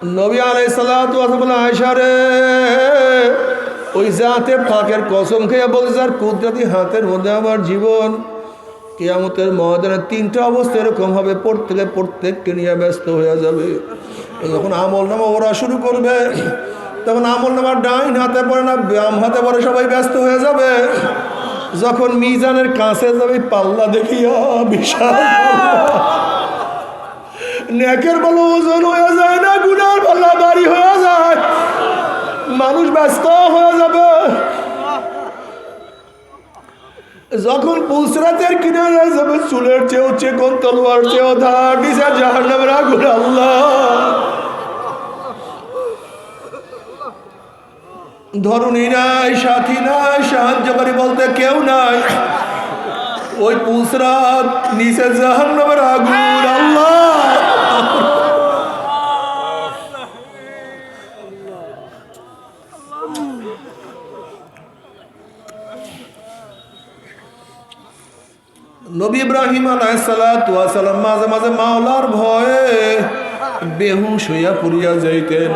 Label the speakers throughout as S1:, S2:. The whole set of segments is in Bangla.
S1: নবী আলাইসাল্লাম আয়সারে ওই জাতে ফাঁকের কসম খেয়ে বলছে স্যার কুদরতি হাতের মধ্যে আমার জীবন। কেয়ামতের ময়দানে তিনটা অবস্থা এরকম হবে, প্রত্যেকে প্রত্যেককে নিয়ে ব্যস্ত হয়ে যাবে। যখন আমল নামা ওরা শুরু করবে, তখন আমল নামার ডাইন হাতে পড়ে না, বাম হাতে পড়ে সবাই ব্যস্ত হয়ে যাবে। যখন মিজানের কাছে যাবে, পাল্লা দেখিয়া বিশাল। নেকের বলো ওজন হয়ে যায় না, গুনার পাল্লা বাড়ি হয়ে যায়। মানুষ ব্যস্ত হয়ে যাবে। যখন পুসরাতের কিনারে যাবে, চুলের চেয়েও চেকন, তলোয়ার চেয়েও ধার নিচে জাহার নামের আগুন, আল্লাহ। ধরুনি নাই, সাথী নাই, সাহায্যকারী বলতে কেউ নাই। ওই পুসরাত নিচে জাহান নামের আগুন, আল্লাহ। নবী ইব্রাহিম আলাইসালাম মাঝে মাঝে মাওলার ভয়ে বেহুশ হইয়া পড়িয়া যাইতেন।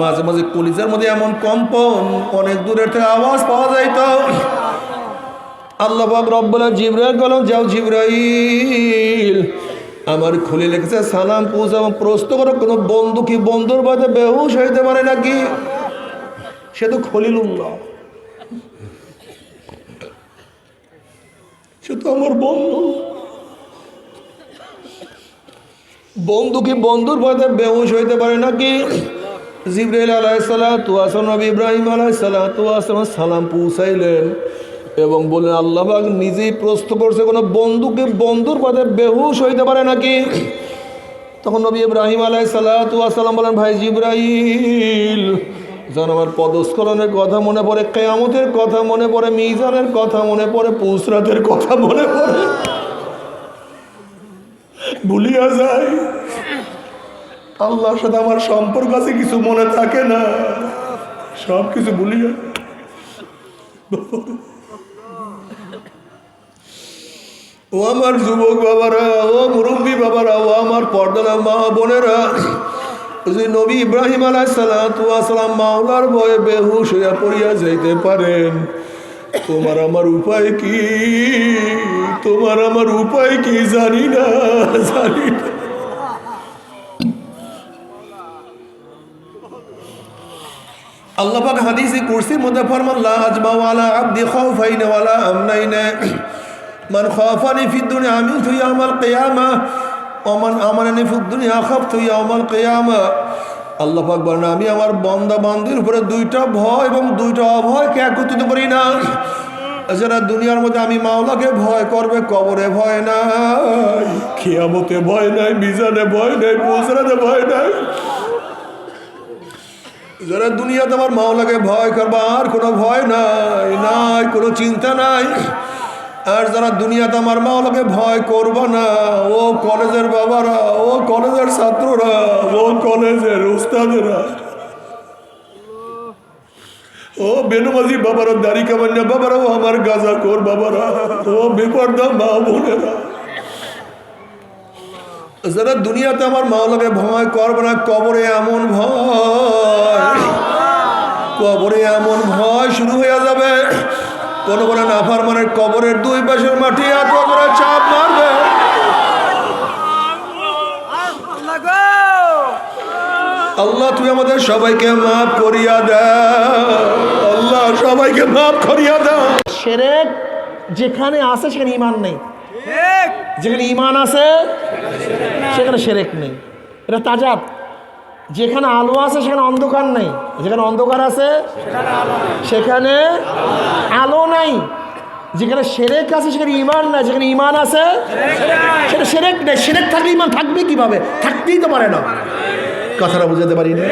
S1: মাঝে মাঝে কলিজার মধ্যে এমন কম্পন, অনেক দূরের থেকে আওয়াজ পাওয়া যাইত। আল্লাহ পাক রব্বুল জিব্রাইল গেল যাও জিব্রাইল, আমার খুলে লেগেছে সালাম পৌঁছা প্রশ্ন করো, কোনো বন্ধু কি বন্ধুর বাদে বেহুশ হইতে পারে নাকি? সে তো খলিলুল্লাহ। সে তো আমার বন্ধু। বন্ধু কি বন্ধুর পথে বেহুশ হইতে পারে নাকি? জিব্রাইল আলাইসাল্লাহ তু আসন নবী ইব্রাহিম আলাইসাল্লাহ তু আসন সালাম পৌঁছাইলেন এবং বললেন আল্লাহবাগ নিজেই প্রশ্ন করছে, কোনো বন্ধুকে বন্ধুর পথে বেহুশ হইতে পারে নাকি? তখন নবী ইব্রাহিম আলাইসাল্লাহ তু আসসালাম বলেন, ভাই জিব্রাইল যেন আমার পদস্খলনের কথা মনে পড়ে, কেয়ামতের কথা মনে পড়ে, মিজানের কথা মনে পড়ে, পুসরাতের কথা মনে পড়ে। ভুলিয়া যায় আল্লাহর সাথে আমার সম্পর্ক আছে, কিছু মনে থাকে না। সব কিছু ভুলিয়া। ও আমার যুবক বাবারা, ও মুরব্বী বাবারা, ও আমার পর্দালা মা বোনেরা যে নবী ইব্রাহিম আলাইসালাম মাওলার ভয়ে বেহুশ হইয়া পড়িয়া যাইতে পারেন। তোমার আমার উপায় কি? তোমার আমার উপায় কি জানি না জানি না। আল্লাহ পাক হাদিসে কুরসির মধ্যে ফরমান, লা আজমা ওয়ালা আবদি খাউফাইন ওয়ালা আমনাইন। মান খাফানি ফিদ দুনিয়া আমিনতু ইয়াউমাল কিয়ামা। আমানানি ফিদ দুনিয়া খাফতু ইয়াউমাল কিয়ামা। আল্লাহ পাক বলেন, আমি আমার বন্দা বান্দির উপরে দুইটা ভয় এবং দুইটা অভয়কে একত্রিত করি না। যারা দুনিয়ার মধ্যে আমি মাওলাকে ভয় করবে, কবরে ভয় নাই খিয়ামতে ভয় নাই, মিজানে ভয় নাই পুজরাতে ভয় নাই। যারা দুনিয়াতে আমার মাওলাকে ভয় করবে আর কোনো ভয় নাই নাই, কোনো চিন্তা নাই। আর যারা দুনিয়াতে আমার মাওলাকে ভয় করবে না, ও কলেজের বাবারা, ও কলেজের ছাত্ররা, ও কলেজের উস্তাদেরা। ও বেনুমাজি বাবারা, দাড়ি কামান্না বাবারা, ও আমার গাজা কর বাবারা, ও বেপর্দা মা বোনেরা। যারা দুনিয়াতে আমার মা মাওলাকে ভয় করবে না, কবরে এমন ভয়, কবরে এমন ভয় শুরু হয়ে যাবে। কোন কোন নাফার মানে কবরের দুই পাশের মাটি এত করে চাপ মারবে। আল্লাহ তুই আমাদের সবাইকে মাফ করিয়া দে। আল্লাহ সবাইকে মাফ করিয়া দাও
S2: সেরেক যেখানে আছে সেখানে ইমান নেই। যেখানে ইমান আছে সেখানে সেরেক নেই। এটা তাজাব। যেখানে আলো আছে, সেখানে অন্ধকার নেই। যেখানে অন্ধকার আছে, সেখানে আলো নাই। যেখানে সেরেক আছে, সেখানে ইমান নাই। যেখানে ইমান আছে, সেটা সেরেক নেই। সেরেক থাকলে ইমান থাকবে কীভাবে? থাকতেই তো পারে না। কথাটা বুঝাতে পারি না।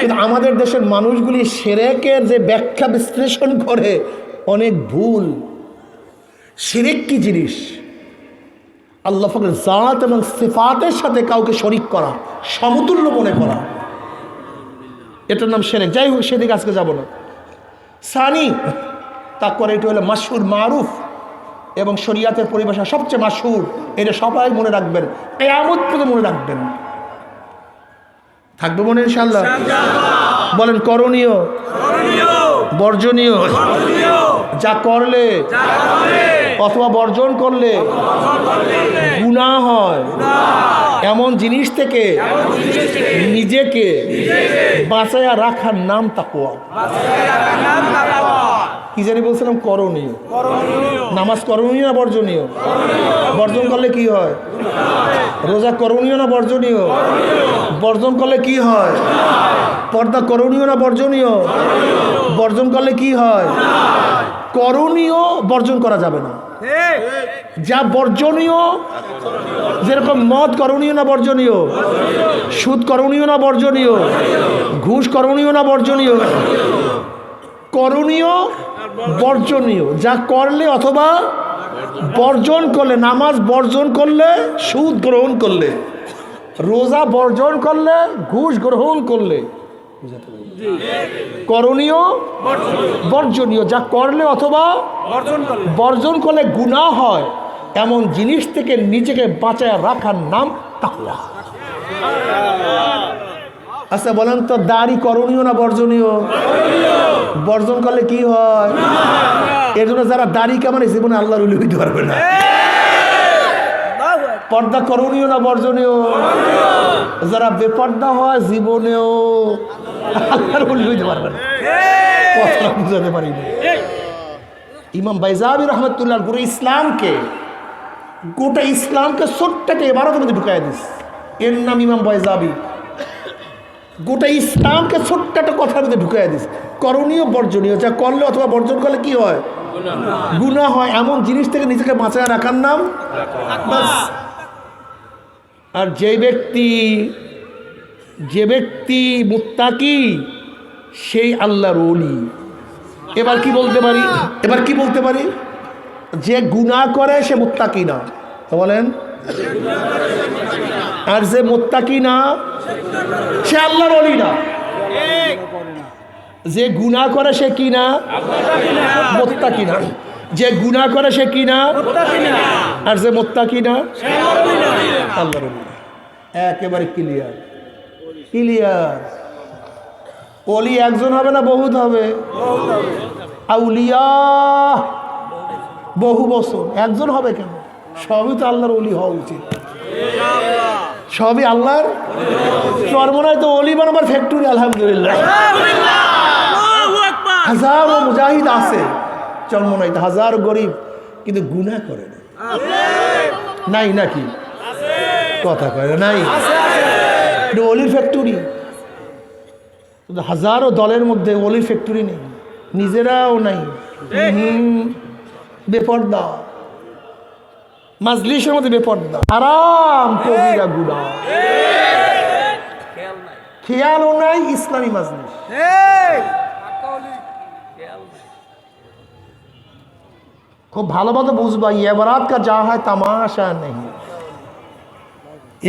S2: কিন্তু আমাদের দেশের মানুষগুলি সেরেকের যে ব্যাখ্যা বিশ্লেষণ করে, অনেক ভুল। সেরেক কি জিনিস? আল্লাহ ফকরের জাত এবং সিফাতের সাথে কাউকে শরিক করা সমতুল্য মনে করা। এটার নাম সেরেক। যাই হোক সেদিকে আজকে যাব না। সানি তারপরে এটি হলো মাসুর মারুফ এবং শরিয়াতের পরিভাষা সবচেয়ে মাসুর এটা সবাই মনে রাখবেন। কেয়ামত পর্যন্ত মনে রাখবেন।
S1: থাকবে মনে ইনশাল্লাহ বলেন করণীয়। বর্জনীয়। যা করলে অথবা বর্জন করলে গুণা হয়। এমন জিনিস থেকে নিজেকে বাঁচাইয়া রাখার নাম তাকুয়া কি জানি বলছিলাম? করণীয়। নামাজ করণীয় না বর্জনীয়? বর্জন করলে কি হয়? রোজা করণীয় না বর্জনীয়? বর্জন করলে কি হয়? পর্দা করণীয় না বর্জনীয়? বর্জন করলে কি হয়? করণীয় বর্জন করা যাবে না। যা বর্জনীয় যেরকম মদ করণীয় না বর্জনীয় সুদ করণীয় না বর্জনীয় ঘুষ করণীয় না বর্জনীয় করণীয় বর্জনীয়। যা করলে অথবা বর্জন করলে নামাজ বর্জন করলে সুদ গ্রহণ করলে রোজা বর্জন করলে ঘুষ গ্রহণ করলে করণীয় বর্জনীয়। যা করলে অথবা বর্জন করলে। গুনাহ হয় এমন জিনিস থেকে নিজেকে বাঁচায় রাখার নাম তাকওয়া। আচ্ছা বলেন তো দাড়ি করণীয় না বর্জনীয়? বর্জন করলে কি হয়? এর জন্য যারা দাড়ি কেমন জীবনে আল্লাহর উলি হইতে পারবে না। পর্দা করণীয় না বর্জনীয়? যারা বেপর্দা হয় জীবনেও আল্লাহর উলি হইতে পারবে না। কথা বুঝাতে পারিনি। ইমাম বাইজাবি রহমতুল্লাহ পুরো ইসলামকে গোটা ইসলামকে ছোট্টটা এবারও মধ্যে ঢুকাই দিস এর নাম ইমাম বাইজাবি। গোটা ইসলামকে ছোট্ট একটা কথার মধ্যে ঢুকাই দিস করণীয় বর্জনীয়। যা করলে অথবা বর্জন করলে কি হয়? গুণা হয়। এমন জিনিস থেকে নিজেকে বাঁচায় রাখার নাম বাস। আর যে ব্যক্তি যে ব্যক্তি মুত্তাকি, সেই আল্লাহর ওলি। এবার কি বলতে পারি? এবার কি বলতে পারি? যে গুনাহ করে, সে মুত্তাকি না। বলেন। আর যে মুত্তাকি না, সে আল্লাহর অলি না। যে গুনাহ করে, সে কি না? মোত্তাকি না। যে গুনাহ করে সে কি না? আর যে না। আল্লাহর অলি। না। একেবারে ক্লিয়ার ক্লিয়ার অলি একজন হবে না বহুত হবে? আউলিয়া। বহু বছর। একজন হবে কেন? সবই তো আল্লাহর অলি হওয়া উচিত। সবই আল্লাহর চরমনায় তো অলি বানাবার ফ্যাক্টরি আলহামদুলিল্লাহ। হাজারো মুজাহিদ আছে। চরমনাইতে হাজারো গরিব, কিন্তু গুনাহ করে নাই নাকি? কথা কয় নাই। অলির ফ্যাক্টরি হাজারো দলের মধ্যে অলির ফ্যাক্টরি নেই, নিজেরাও নাই। বেপর্দা। মাজলিসের মধ্যে বেপর্দা। আরাম কবিরা গুড়া খেয়ালও নাই, ইসলামী মাজলিস। খুব ভালোভাবে বুঝবা এবরাত কা যা হয় তামাশা নেই।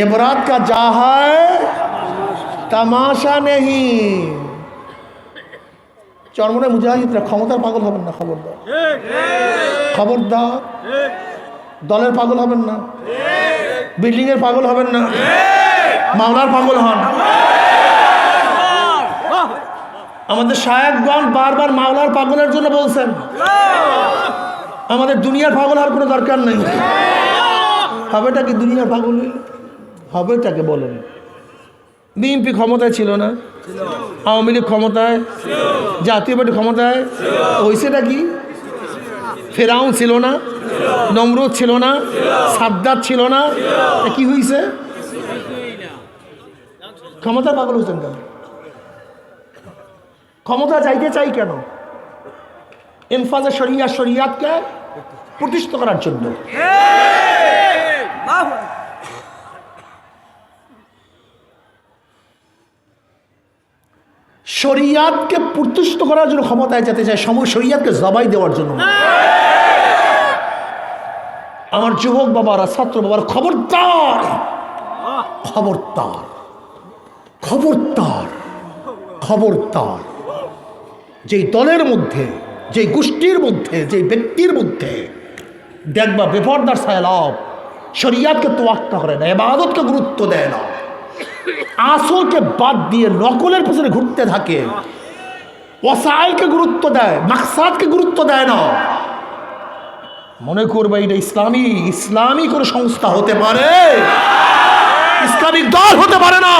S1: এবরাত কা যা হয় তামাশা নেই। চরমনে মুজাহিদরা ক্ষমতার পাগল হবেন না খবর দা খবর দাও দলের পাগল হবেন না। বিল্ডিংয়ের পাগল হবেন না। মাওলার পাগল হন। আমাদের সাহেবগণ বারবার মাওলার পাগলের জন্য বলছেন। আমাদের দুনিয়ার পাগল হওয়ার কোনো দরকার নেই। হবেটা কি দুনিয়ার পাগল? হবেটাকে বলেন। বিএনপি ক্ষমতায় ছিল না। আওয়ামী লীগ ক্ষমতায়। জাতীয় পার্টি ক্ষমতায়। হয়েছেটা কি? ফেরাউন ছিল না। নমরুদ ছিল না। সাদ্দাত ছিল না। কি হয়েছে ক্ষমতা পাগল হয়েছেন কেন? ক্ষমতা চাইতে চাই কেন? এনফাজে শরিয়া শরিয়াতকে প্রতিষ্ঠিত করার জন্য। শরিয়াতকে প্রতিষ্ঠিত করার জন্য ক্ষমতায় যেতে চায় সময় শরিয়াতকে জবাই দেওয়ার জন্য। আমার যুবক বাবারা ছাত্র বাবার খবরদার। খবরদার। খবরদার। খবরদার। যেই দলের মধ্যে যেই গোষ্ঠীর মধ্যে যেই ব্যক্তির মধ্যে দেখবা বেপরদার সায়লাভ শরিয়াতকে তোয়াক্কা করে না এবাদতকে গুরুত্ব দেয় না।
S2: আসলকে বাদ দিয়ে নকলের পেছনে ঘুরতে থাকে। ওসাইলকে গুরুত্ব দেয়, মাকসাদকে গুরুত্ব দেয় না। মনে করবে এটা ইসলামী ইসলামী কোনো সংস্থা হতে পারে? ইসলামিক দল হতে পারে না।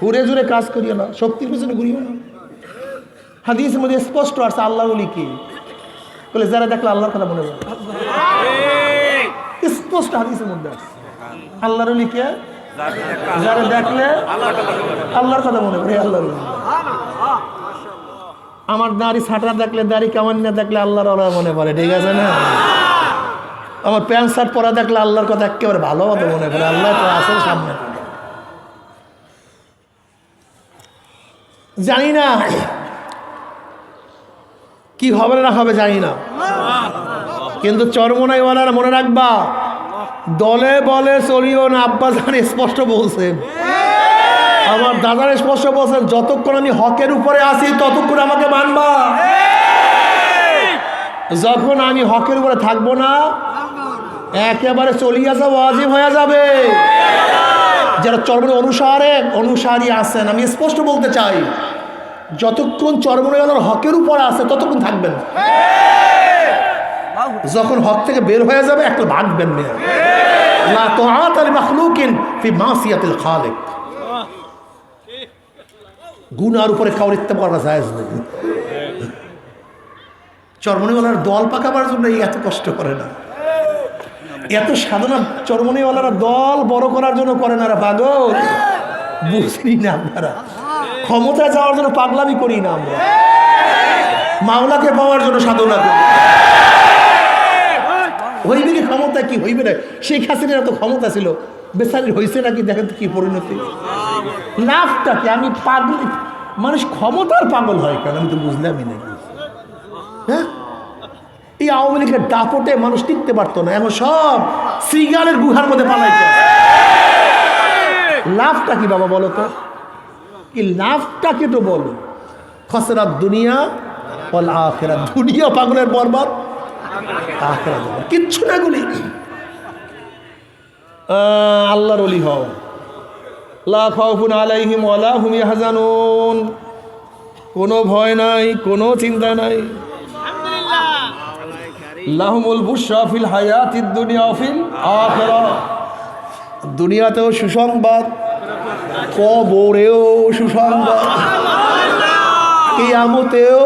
S2: ঘুরে জুড়ে কাজ করিও না, শক্তির পেছনে ঘুরিও না। হাদিসের মধ্যে স্পষ্ট আছে আল্লাহ বলি কি? বলে, যারা দেখলে আল্লাহর কথা মনে পড়ে স্পষ্ট হাদিসের মধ্যে আছে। আল্লাহর কে? যারা দেখলে আল্লাহর কথা মনে পড়ে আল্লাহর। আমার দাড়ি ছাটা দেখলে, দাড়ি কেমন না দেখলে আল্লাহর ওরা মনে পড়ে ঠিক আছে না? আমার প্যান্ট শার্ট পরা দেখলে আল্লাহর কথা একেবারে ভালো মতো মনে পড়ে আল্লাহ তো আসেন সামনে। জানি না কি হবে না হবে জানি না। কিন্তু চরমনাইওয়ালারা মনে রাখবা, দলে বলে চলিও না আব্বা স্পষ্ট বলছেন। আমার দাদার স্পষ্ট বলছেন, যতক্ষণ আমি হকের উপরে আসি ততক্ষণ আমাকে মানবা। যখন আমি হকের উপরে থাকব না, একেবারে চলিয়ে আসা ওয়াজিব হয়ে যাবে। যারা চরমনে অনুসারে অনুসারী আছেন, আমি স্পষ্ট বলতে চাই যতক্ষণ চরমনেওয়ালার হকের উপর আছে, ততক্ষণ থাকবেন। যখন হক থেকে বের হয়ে যাবে, একটা ভাগবেন মেয়ে লা তোআত আল মাখলুকিন ফি মাসিয়াতিল গুনার উপরে কাউর ইত্তেফাক করা জায়েজ নেই। চরমনিওয়ালার দল পাকাবার জন্য এই এত কষ্ট করে না। এত সাধনা চরমনিওয়ালারা দল বড় করার জন্য করে না পাগল। বুঝলি না আপনারা? ক্ষমতায় যাওয়ার জন্য পাগলামি করি না আমরা। মাওলাকে পাওয়ার জন্য সাধনা করি। হইবে কি ক্ষমতা কি? হইবে না। শেখ হাসিনার এত ক্ষমতা ছিল। বেসারির হয়েছে নাকি? দেখেন কি পরিণতি। লাভটা কি? আমি পাগল মানুষ ক্ষমতার পাগল হয় কেন? আমি তো বুঝলামই নাকি হ্যাঁ? এই আওয়ামী লীগের দাপটে মানুষ টিকতে পারতো না। এখন সব শ্রীগালের গুহার মধ্যে পালাইতে লাভটা কি বাবা বলো তো? কি লাভটা কি তো বলো। খসরাত দুনিয়া বল আখেরা দুনিয়া, পাগলের বরবাদ আখেরা। কিচ্ছু না গুলি। আল্লাহর অলি হও। কোনো ভয় নাই, কোনো চিন্তা নাই। লাহুমুল দুনিয়াতেও সুসংবাদ কবরেও সুসংবাদ কিয়ামতেও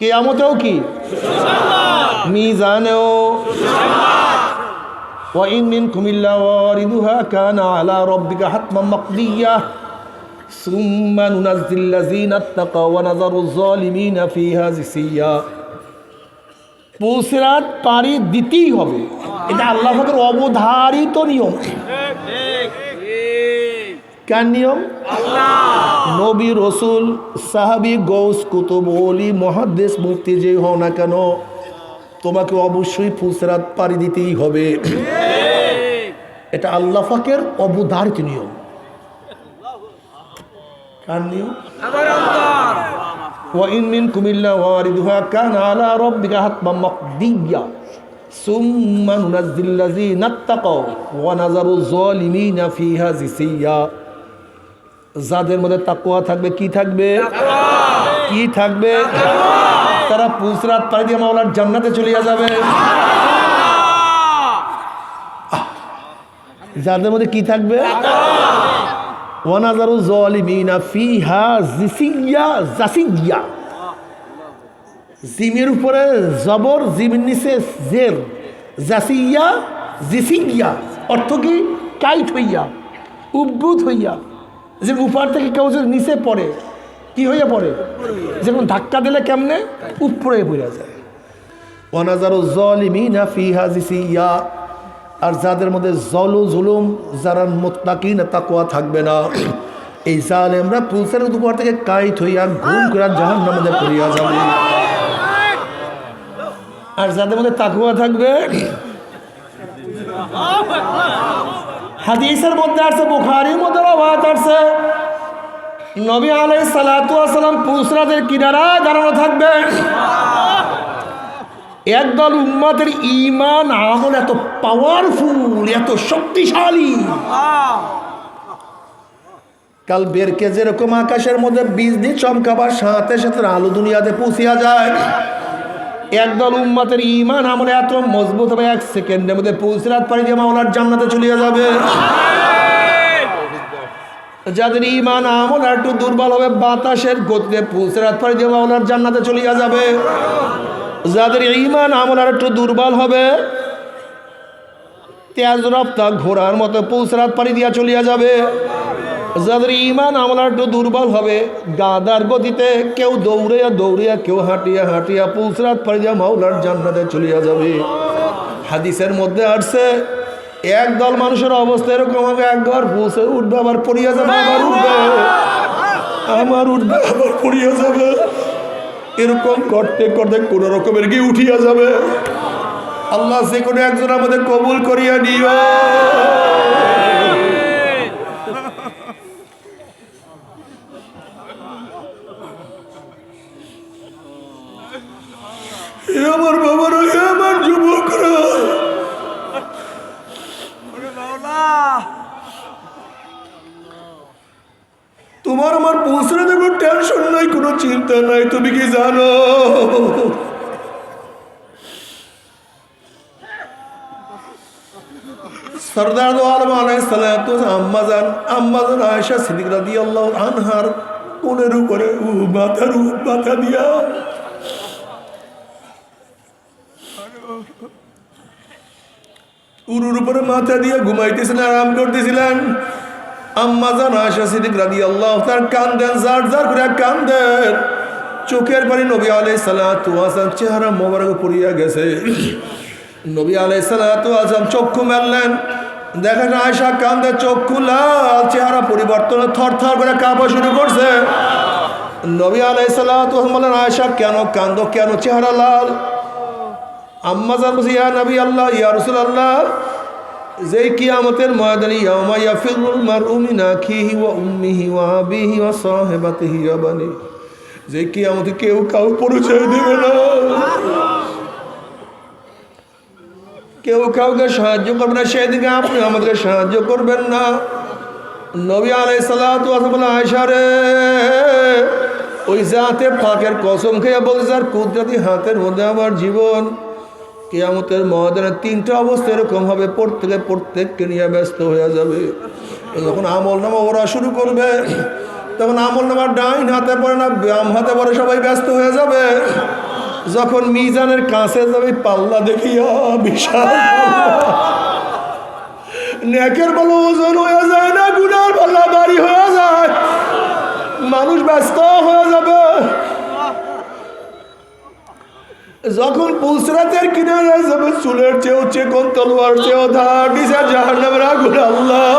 S2: কিয়ামতেও কি মিজানেও وإن منكم إلا واردها كان على ربك حتما مقضيا ثم ننزل الذين اتقوا ونذر الظالمين فيها جثيا পুলসিরাত পাড়ি দিতেই হবে। এটা আল্লাহ পাকের অবধারিত নিয়ম। কার নিয়ম? নবী রসুল সাহাবি গৌস কুতুব অলি মহাদেশ মুক্তি যে হও না কেন তোমাকে অবশ্যই ফুলসেরাত পাড়ি দিতেই হবে। এটা আল্লাহ পাকের অবধারিত নিয়ম। কার নিয়ম? ওয়াইন মিন কুমিল্লা কান আলা রব্বিকা হাতমা মকদিয়া সুম্মা নুনাজ্জিল্লাযী নাত্তাকাও ওয়া নাযারু যালিমিনা ফিহা জিসিয়া যাদের মধ্যে তাকুয়া থাকবে কি থাকবে? কি থাকবে? তারা পুসরাত পাড়ি দিয়ে মাওলার জান্নাতে চলিয়া যাবে। যাদের মধ্যে কি থাকবে? ওয়ানাজারু জলিমিনা ফিহা জিসিয়া জাসিয়া জিমের উপরে জবর, জিমের নিচে জের। জাসিয়া জিসিয়া অর্থ কি? কাইট হইয়া, উদ্ভূত হইয়া। যে উপর থেকে কেউ যদি নিচে পড়ে, কি হইয়া পড়ে? যেমন ধাক্কা দিলে কেমনে? উপরে পড়ে যায়। ওয়ানাজারু জলিমিনা ফিহা জিসিয়া আর যাদের মধ্যে জলু জুলুম, যারা মোত্তাকিন তাকুয়া থাকবে না। এই জালেমরা পুলসের উপর থেকে কাইট হইয়া ঘুম করে জাহান নামে পড়িয়া যাবে। আর যাদের মধ্যে তাকুয়া থাকবে, হাদিসের মধ্যে আসছে বুখারির মধ্যে রবাত আসছে নবী আলাই সালাতু আসসালাম পুসরাদের কিনারায় দাঁড়ানো থাকবে। একদল উম্মাদের ইমান আমল এত পাওয়ারফুল এত শক্তিশালী। কাল বেরকে যেরকম আকাশের মধ্যে বিজলি চমকাবার সাথে সাথে আলো দুনিয়াতে পুষিয়া যায়। একদল উম্মাতের ইমান আমলে এত মজবুত হবে, এক সেকেন্ডের মধ্যে পুলসিরাত পাড়ি দিয়ে মাওলার জান্নাতে চলিয়া যাবে। যাদের ইমান আমল আর একটু দুর্বল হবে, বাতাসের গতিতে পুলসিরাত পাড়ি দিয়ে মাওলার জান্নাতে চলিয়া যাবে। যাদের ইমান আমল আর একটু দুর্বল হবে তেজ রপ্তা ঘোড়ার মতো পুলসিরাত পাড়ি দিয়া চলিয়া যাবে। যাদের ইমান আমল আর একটু দুর্বল হবে গাদার গতিতে কেউ দৌড়িয়া দৌড়িয়া কেউ হাঁটিয়া হাঁটিয়া পুলসরাত পাড়ি দিয়া মাওলার জান্নাতে চলিয়া যাবে। হাদিসের মধ্যে আসছে একদল মানুষের অবস্থা এরকম হবে একবার পুলসে উঠবে আবার পড়িয়া যাবে আবার উঠবে। আমার উঠবে আবার পড়িয়া যাবে। এরকম করতে করতে কোন রকমের কি উঠিয়া যাবে। আল্লাহ যে কোনো একজন আমাদের কবুল করিয়া নিও। আমার বাবারা তোমার আমার পৌঁছানো কোনো টেনশন নাই, কোনো চিন্তা নাই, তুমি কি জানো? সরদার আলম আলাইসালাম আম্মাজান আম্মাজান আয়েশা সিদ্দিক রাদিয়াল্লাহু আনহার কোনের উপরে মাথার মাথা দিয়া। উরুর উপরে মাথা দিয়ে ঘুমাইতেছিলেন, আরাম করতেছিলেন। আম্মা জান আয়সা সিদ্দিক রাদি তার কান্দেন জার জার করে কান্দেন। চোখের পানি নবী আলাই সালাতু আসাম চেহারা মোবারক পড়িয়া গেছে। নবী আলাই সালাতু আসাম চক্ষু মেললেন। দেখেন আয়সা কান্দে, চক্ষু লাল, চেহারা পরিবর্তন থর থর করে কাঁপা শুরু করছে। নবী আলাই সালাতু বলেন আয়সা কেন কান্দ কেন চেহারা লাল? আম্মা জান ইয়া নবী আল্লাহ, ইয়া রসুল আল্লাহ যেই কিয়ামতের ময়দানে ইয়াউমা ইয়াফিরুল মারউ মিন আখিহি ওয়া উম্মিহি ওয়া আবিহি ওয়া সাহিবাতিহি ওয়া বানি যে কিয়ামতে কেউ কাউ পরিচয় দেবে না। কেউ কাউকে সাহায্য করবে না, সেদিকে আপনি আমাদেরকে সাহায্য করবেন না। নবী আলাই সালাতু আয়সা রে, ওই জাতে পাকের কসম খেয়ে বলছে আর কুদরতি হাতের মধ্যে আমার জীবন। কেয়ামতের ময়দানে তিনটা অবস্থা এরকম হবে, প্রত্যেকে প্রত্যেককে নিয়ে ব্যস্ত হয়ে যাবে। যখন আমল নামা ওরা শুরু করবে, তখন আমল নামার ডাইন হাতে পড়ে না ব্যায়াম হাতে পড়ে সবাই ব্যস্ত হয়ে যাবে। যখন মিজানের কাছে যাবে, পাল্লা দেখিয়া বিশাল ওজন হয়ে যায় না, গুনার পাল্লা বাড়ি হয়ে যায়। মানুষ ব্যস্ত হয়ে যাবে। যখন পুলসরাতের কিনারে যাবে, চুলের চেয়েও চেকন, তলোয়ার চেয়েও ধার দিছে জাহার নামের আগুন, আল্লাহ।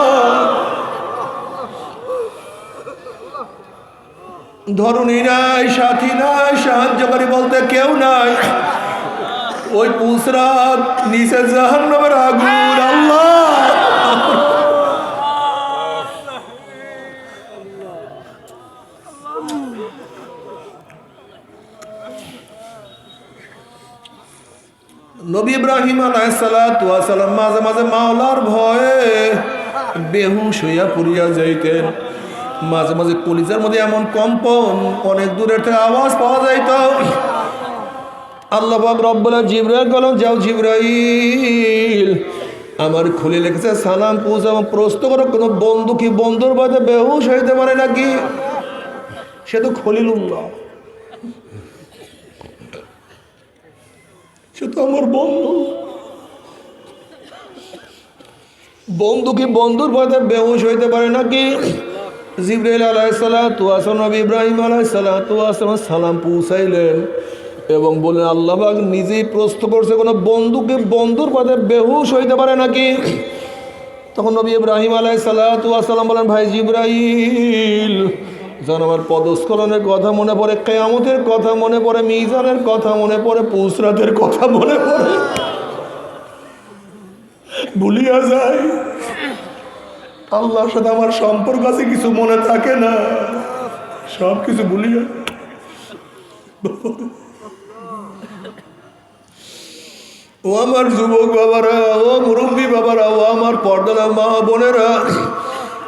S2: ধরুনি নাই সাথী নাই, সাহায্যকারী বলতে কেউ নাই। ওই পুলসরাত, নিচে জাহার নামের আগুন, আল্লাহ। নবী ইব্রাহিম আলাইসালাম মাঝে মাঝে মাওলার ভয়ে বেহুশ হইয়া পড়িয়া যাইতেন। মাঝে মাঝে কলিজার মধ্যে এমন কম্পন, অনেক দূরের থেকে আওয়াজ পাওয়া যাইত। আল্লাহ রব্বুল্লাহ জিব্রাইল গেল যাও জিব্রাইল, আমার খুলে লেগেছে সালাম পৌঁছাবো প্রশ্ন করো, কোনো বন্ধু কি বন্ধুর বাদে বেহুশ হইতে পারে নাকি? সে তো খলিলুল্লাহ। সে তো আমার বন্ধু। বন্ধু কি বন্ধুর পথে বেহুশ হইতে পারে নাকি? জিব্রাইল আলাইসালাম নবী ইব্রাহিম আলাইসালাম সালাম পৌঁছাইলেন এবং বললেন আল্লাহবাগ নিজেই প্রশ্ন করছে, কোনো বন্ধুকে বন্ধুর পথে বেহুশ হইতে পারে নাকি? তখন নবী ইব্রাহিম আলাই সাল্লাম বলেন, ভাই জিব্রাইল যেন আমার পদস্খলনের কথা মনে পড়ে, কেয়ামতের কথা মনে পড়ে, মিজানের কথা মনে পড়ে, পুসরাতের কথা মনে পড়ে। ভুলিয়া যায় আল্লাহর সাথে আমার সম্পর্ক আছে, কিছু মনে থাকে না। সব কিছু ভুলিয়া।
S1: ও আমার যুবক বাবারা, ও মুরব্বী বাবারা, ও আমার পর্দালা মা বোনেরা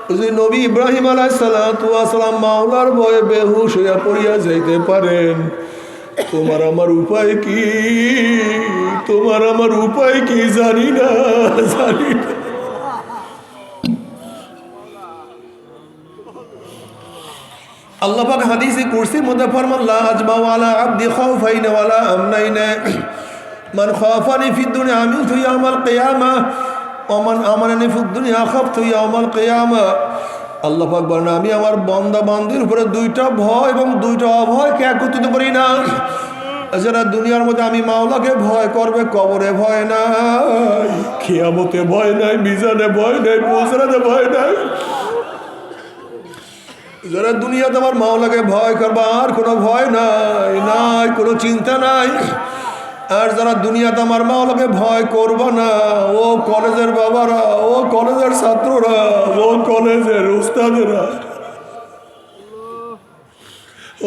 S1: যদি নবী ইব্রাহিম আলাইসালাম মাওলার ভয়ে বেহুশ হইয়া পড়িয়া যাইতে পারেন, তোমার আমার উপায় কি? তোমার আমার উপায় কি জানি না জানি না। আল্লাহ পাক হাদিসে কুরসির মধ্যে ফরমান, লা আজমা ওয়ালা আবদি খাউফাইন ওয়ালা আমনাইন। মান খাফানি ফিদ দুনিয়া আমিনতু ইয়াউমাল কিয়ামা। ওয়া মান আমানানি ফিদ দুনিয়া খাফতু ইয়াউমাল কিয়ামা আল্লাহ পাক বলেন, আমি আমার বান্দা বান্দির উপরে দুইটা ভয় এবং দুইটা অভয়কে একত্রিত করি না। যারা দুনিয়ার মধ্যে আমি মাওলাকে ভয় করবে, কবরে ভয় নাই খিয়ামতে ভয় নাই, মিজানে ভয় নাই পোসরাতে ভয় নাই। যারা দুনিয়াতে আমার মাওলাকে ভয় করবা, আর কোনো ভয় নাই নাই, কোনো চিন্তা নাই। আর যারা দুনিয়াতে আমার মা মাওলাকে ভয় করব না, ও কলেজের বাবারা, ও কলেজের ছাত্ররা, ও কলেজের উস্তাদেরা।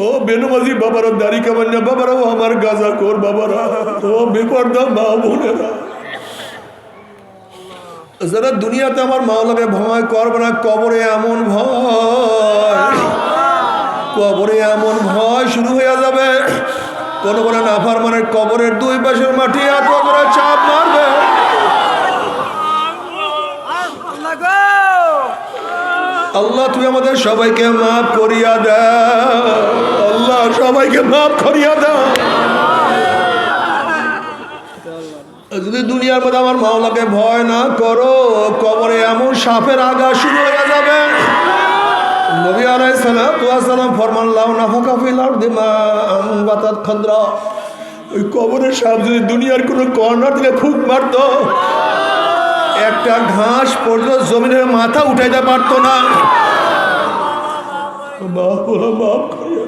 S1: ও বেনমাজি বাবারা দাড়ি কামান্না বাবারা, ও আমার গাজা কর বাবারা, ও বেপর্দা মা বোনেরা। যারা দুনিয়াতে আমার মাওলাকে ভয় করবে না, কবরে এমন ভয়, কবরে এমন ভয় শুরু হয়ে যাবে। কোন কোন নাফার মানে কবরের দুই পাশের মাটি এত করে চাপ মারবে। আল্লাহ, তুই আমাদের সবাইকে মাফ করিয়া দে। আল্লাহ, সবাইকে মাফ করিয়া দাও যদি দুনিয়ার মধ্যে আমার মাওলাকে ভয় না করো, কবরে এমন সাপের আগা শুরু হয়ে যাবে। নবী আলাই সালাম ফরমান, লাউ নাফাকা ফিল আরদি মা আনবাতাত খন্দরা ওই কবরের সাপ যদি দুনিয়ার কোনো কর্নার দিলে খুব মারত। একটা ঘাস পর্যন্ত জমিনের মাথা উঠাইতে পারতো না। মাফ করিয়া